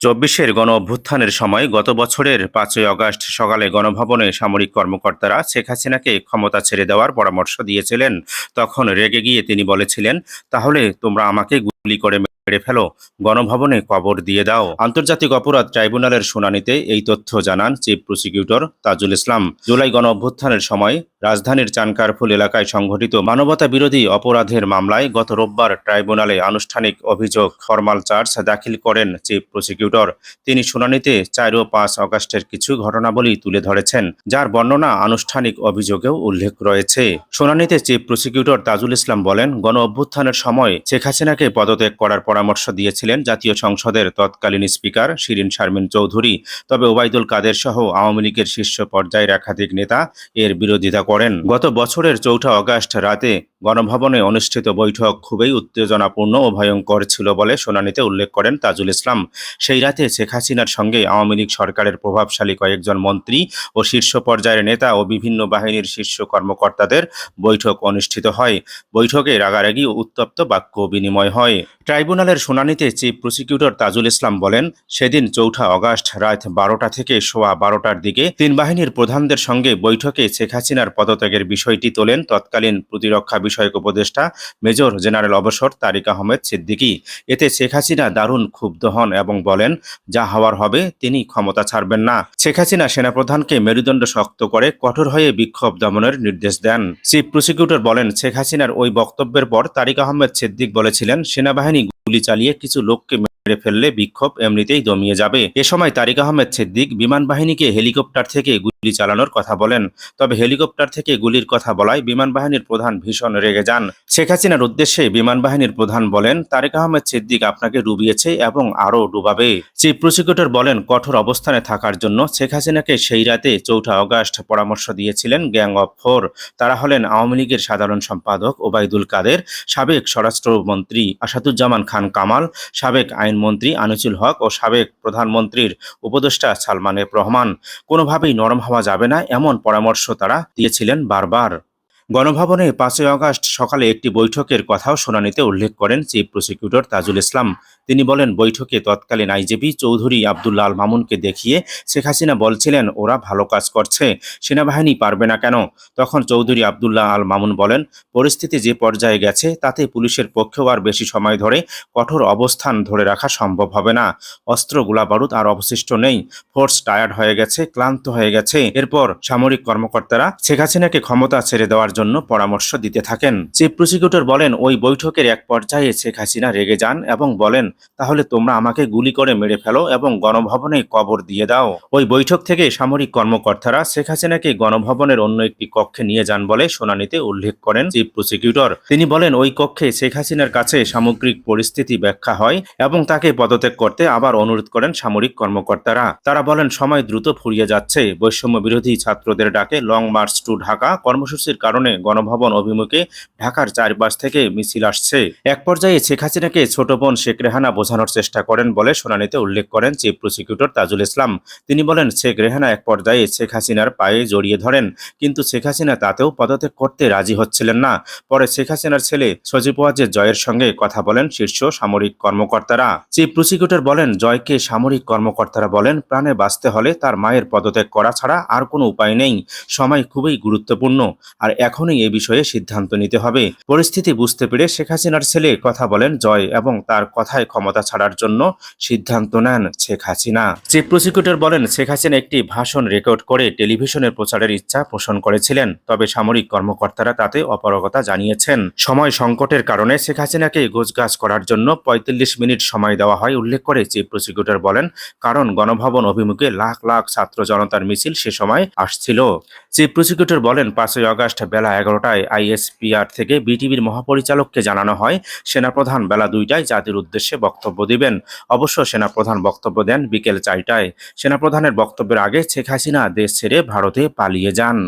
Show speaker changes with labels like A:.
A: চব্বিশের গণ অভ্যুত্থানের সময় গত বছরের পাঁচই আগস্ট সকালে গণভবনে সামরিক কর্মকর্তারা শেখ হাসিনাকে ক্ষমতা ছেড়ে দেওয়ার পরামর্শ দিয়েছিলেন। তখন রেগে গিয়ে তিনি বলেছিলেন, তাহলে তোমরা আমাকে গুলি করে মেরে ফেলো। গণভবনে কবর দিয়ে দাও। আন্তর্জাতিক অপরাধ ট্রাইব্যুনালের শুনানিতে এই তথ্য জানান চিফ প্রসিকিউটর তাজুল ইসলাম। জুলাই গণ অভ্যুত্থানের সময় রাজধানীর চানকারফুল এলাকায় সংঘটিত মানবতা বিরোধী অপরাধের মামলায় গত রোববার ট্রাইব্যুনালে আনুষ্ঠানিক অভিযোগ ফরমাল চার্জ দাখিল করেন চিফ প্রসিকিউটর। তিনি শুনানিতে চার ও পাঁচ অগাস্টের কিছু ঘটনাবলী তুলে ধরেছেন, যার বর্ণনা আনুষ্ঠানিক অভিযোগেও উল্লেখ রয়েছে। শুনানিতে চিফ প্রসিকিউটর তাজুল ইসলাম বলেন গণ অভ্যুত্থানের সময় শেখ হাসিনাকে পদত্যাগ করার পরামর্শ দিয়েছিলেন জাতীয় সংসদের তৎকালীন স্পিকার শিরিন শারমিন চৌধুরী। তবে ওবায়দুল কাদের সহ আওয়ামী লীগের শীর্ষ পর্যায়ের একাধিক নেতা এর বিরোধিতা করেন। গত বছরের চৌঠা অগাস্ট রাতে গণভবনে অনুষ্ঠিত বৈঠক খুবই উত্তেজনাপূর্ণ ও ভয়ঙ্কর ছিল বলে শুনানিতে উল্লেখ করেন তাজুল ইসলাম। সেই রাতে শেখ হাসিনার সঙ্গে আওয়ামী লীগ সরকারের প্রভাবশালী কয়েকজন মন্ত্রী ও শীর্ষ পর্যায়ের নেতা ও বিভিন্ন বাহিনীর শীর্ষ কর্মকর্তাদের বৈঠক অনুষ্ঠিত হয়। বৈঠকে রাগারাগি ও উত্তপ্ত বাক্য বিনিময় হয়। ট্রাইব্যুনালের শুনানিতে চিফ প্রসিকিউটর তাজুল ইসলাম বলেন, সেদিন চৌঠা অগাস্ট রাত বারোটা থেকে সোয়া বারোটার দিকে তিন বাহিনীর প্রধানদের সঙ্গে বৈঠকে শেখ হাসিনার পদত্যাগের বিষয়টি তোলেন। তৎকালীন প্রতিরক্ষা বিষয়ক উপদেষ্টা মেজর জেনারেল অবসর তারিক আহমেদ সিদ্দিকী। এতে শেখ হাসিনা দারুণ ক্ষুব্ধ হন এবং বলেন, যা হওয়ার হবে, তিনি ক্ষমতা ছাড়বেন না। শেখ হাসিনা সেনাপ্রধানকে মেরুদণ্ড শক্ত করে কঠোর হয়ে বিক্ষোভ দমনের নির্দেশ দেন। চিফ প্রসিকিউটর বলেন, শেখ হাসিনার ওই বক্তব্যের পর তারিক আহমেদ সিদ্দিক বলেছিলেন, সেনাবাহিনী গুলি চালিয়ে কিছু লোককে মেরে ফেললে বিক্ষোভ এমনিতেই দমিয়ে যাবে। এ সময় তারিক আহমেদ সিদ্দিক বিমান বাহিনীকে হেলিকপ্টার থেকে গুলি চালানোর কথা বলেন। তবে হেলিকপ্টার থেকে গুলির কথা বলায় বিমান বাহিনীর প্রধান ভীষণ রেগে যান। শেখ হাসিনার উদ্দেশ্যে বিমান বাহিনীর প্রধান বলেন, তারেক আহমেদ সিদ্দিক আপনাকে ডুবিয়েছে এবং আরও ডুবাবে। চিফ প্রসিকিউটর বলেন, কঠোর অবস্থানে থাকার জন্য শেখ হাসিনাকে সেই রাতে চৌঠা অগাস্ট পরামর্শ দিয়েছিলেন গ্যাং অফ ফোর। তারা হলেন আওয়ামী লীগের সাধারণ সম্পাদক ওবায়দুল কাদের, সাবেক স্বরাষ্ট্রমন্ত্রী আসাদুজ্জামান খান কামাল, সাবেক আইনমন্ত্রী আনিসুল হক ও সাবেক প্রধানমন্ত্রীর উপদেষ্টা সালমান রহমান। কোনোভাবেই নরম হওয়া যাবে না এমন পরামর্শ তারা দিয়েছিলেন বারবার। গণভবনে পাঁচই আগস্ট সকালে একটি বৈঠকের কথাও শুনানিতে উল্লেখ করেন চিফ প্রসিকিউটর তাজুল ইসলাম। তিনি বলেন, বৈঠকে তৎকালীন আইজিপি চৌধুরী আবদুল্লাহ আল মামুনকে দেখিয়ে শেখ হাসিনা বলছিলেন, ওরা ভালো কাজ করছে, সেনাবাহিনী পারবে না কেন? তখন চৌধুরী আবদুল্লাহ আল মামুন বলেন, পরিস্থিতি যে পর্যায়ে গেছে, তাতে পুলিশের পক্ষেও আর বেশি সময় ধরে কঠোর অবস্থান ধরে রাখা সম্ভব হবে না। অস্ত্র, গোলাবারুদ আর অবশিষ্ট নেই। ফোর্স টায়ার্ড হয়ে গেছে, ক্লান্ত হয়ে গেছে। এরপর সামরিক কর্মকর্তারা শেখ হাসিনাকে ক্ষমতা ছেড়ে দেওয়ার জন্য পরামর্শ দিতে থাকেন। চিফ প্রসিকিউটর বলেন, ওই বৈঠকের এক পর্যায়ে শেখ হাসিনা রেগে যান এবং বলেন, তাহলে তোমরা আমাকে গুলি করে মেরে ফেলো এবং গণভবনে কবর দিয়ে দাও। ওই বৈঠক থেকে সামরিক কর্মকর্তারা শেখ হাসিনাকে গণভবনের অন্য একটি কক্ষে নিয়ে যান বলে শুনানিতে উল্লেখ করেন চিফ প্রসিকিউটর। তিনি বলেন, ওই কক্ষে শেখ হাসিনার কাছে সামগ্রিক পরিস্থিতি ব্যাখ্যা হয় এবং তাকে পদত্যাগ করতে আবার অনুরোধ করেন সামরিক কর্মকর্তারা। তারা বলেন, সময় দ্রুত ফুরিয়ে যাচ্ছে। বৈষম্য বিরোধী ছাত্রদের ডাকে লং মার্চ টু ঢাকা। কর্মসূচির কারণে গণভবন অভিমুখে ঢাকার চারপাশ থেকে মিছিল আসছে। এক পর্যায়ে শেখ হাসিনাকে ছোট বোন শেখ রেহানা বোঝানোর চেষ্টা করেন বলে শুনানিতে উল্লেখ করেন চিফ প্রসিকিউটর তাজুল ইসলাম। তিনি বলেন, শেখ রেহানা এক পর্যায়ে শেখ হাসিনার পায়ে জড়িয়ে ধরেন, কিন্তু শেখ হাসিনা তাতেও পদত্যাগ করতে রাজি হচ্ছিলেন না। পরে শেখ হাসিনার ছেলে সজীব ওয়াজের জয়ের সঙ্গে কথা বলেন শীর্ষ সামরিক কর্মকর্তারা। চিফ প্রসিকিউটর বলেন, জয়কে সামরিক কর্মকর্তারা বলেন, প্রাণে বাঁচতে হলে তার মায়ের পদত্যাগ করা ছাড়া আর কোনো উপায় নেই। সময় খুবই গুরুত্বপূর্ণ। আর এখনই এ বিষয়ে সিদ্ধান্ত নিতে হবে। পরিস্থিতি বুঝতে পেরে শেখ হাসিনার ছেলে কথা বলেন জয় এবং তার কথায় ক্ষমতা ছাড়ার জন্য সিদ্ধান্ত নেন শেখ হাসিনা। চিফ প্রসিকিউটর বলেন, শেখ হাসিনা একটি ভাষণ রেকর্ড করে টেলিভিশনের প্রচারের ইচ্ছা পোষণ করেছিলেন, তবে সামরিক কর্মকর্তারা তাতে অপারগতা জানিয়েছেন। সময় সংকটের কারণে শেখ হাসিনাকে গোছগাছ করার জন্য পঁয়তাল্লিশ মিনিট সময় দেওয়া হয় উল্লেখ করে চিফ প্রসিকিউটর বলেন, কারণ গণভবন অভিমুখে লাখ লাখ ছাত্র জনতার মিছিল সে সময় আসছিল। চিফ প্রসিকিউটর বলেন, পাঁচই আগস্ট বেলা এগারোটায় আইএসপিআর থেকে বিটিভির মহাপরিচালককে জানানো হয়, সেনাপ্রধান বেলা দুইটায় জাতির উদ্দেশ্যে বক্তব্য দিবেন। অবশ্য সেনাপ্রধান বক্তব্য দেন বিকেল চারটায়। সেনাপ্রধানের বক্তব্যের আগে শেখ হাসিনা দেশ ছেড়ে ভারতে পালিয়ে যান।